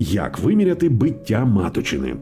Як виміряти биття маточини?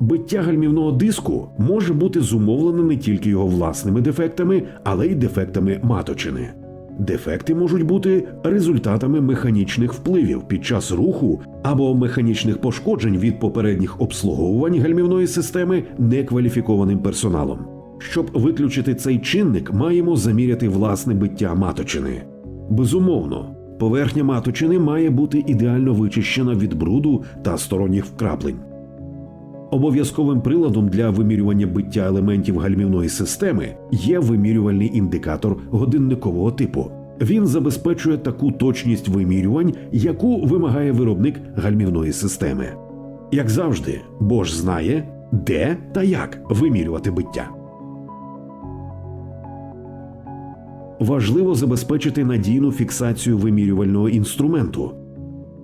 Биття гальмівного диску може бути зумовлене не тільки його власними дефектами, але й дефектами маточини. Дефекти можуть бути результатами механічних впливів під час руху або механічних пошкоджень від попередніх обслуговувань гальмівної системи некваліфікованим персоналом. Щоб виключити цей чинник, маємо заміряти власне биття маточини. Безумовно, поверхня маточини має бути ідеально вичищена від бруду та сторонніх вкраплень. Обов'язковим приладом для вимірювання биття елементів гальмівної системи є вимірювальний індикатор годинникового типу. Він забезпечує таку точність вимірювань, яку вимагає виробник гальмівної системи. Як завжди, Bosch знає, де та як вимірювати биття. Важливо забезпечити надійну фіксацію вимірювального інструменту.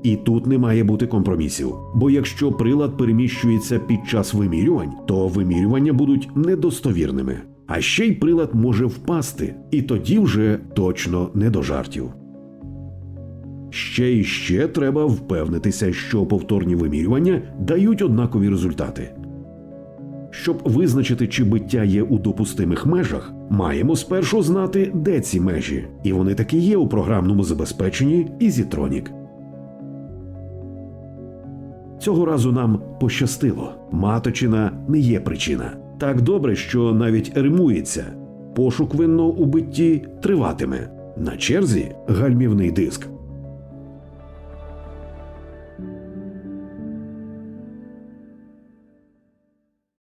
І тут не має бути компромісів, бо якщо прилад переміщується під час вимірювань, то вимірювання будуть недостовірними. А ще й прилад може впасти, і тоді вже точно не до жартів. Ще і ще треба впевнитися, що повторні вимірювання дають однакові результати. Щоб визначити, чи биття є у допустимих межах, маємо спершу знати, де ці межі, і вони таки є у програмному забезпеченні EasyTronic. Цього разу нам пощастило. Маточина не є причина. Так добре, що навіть римується. Пошук винного у битті триватиме. На черзі гальмівний диск.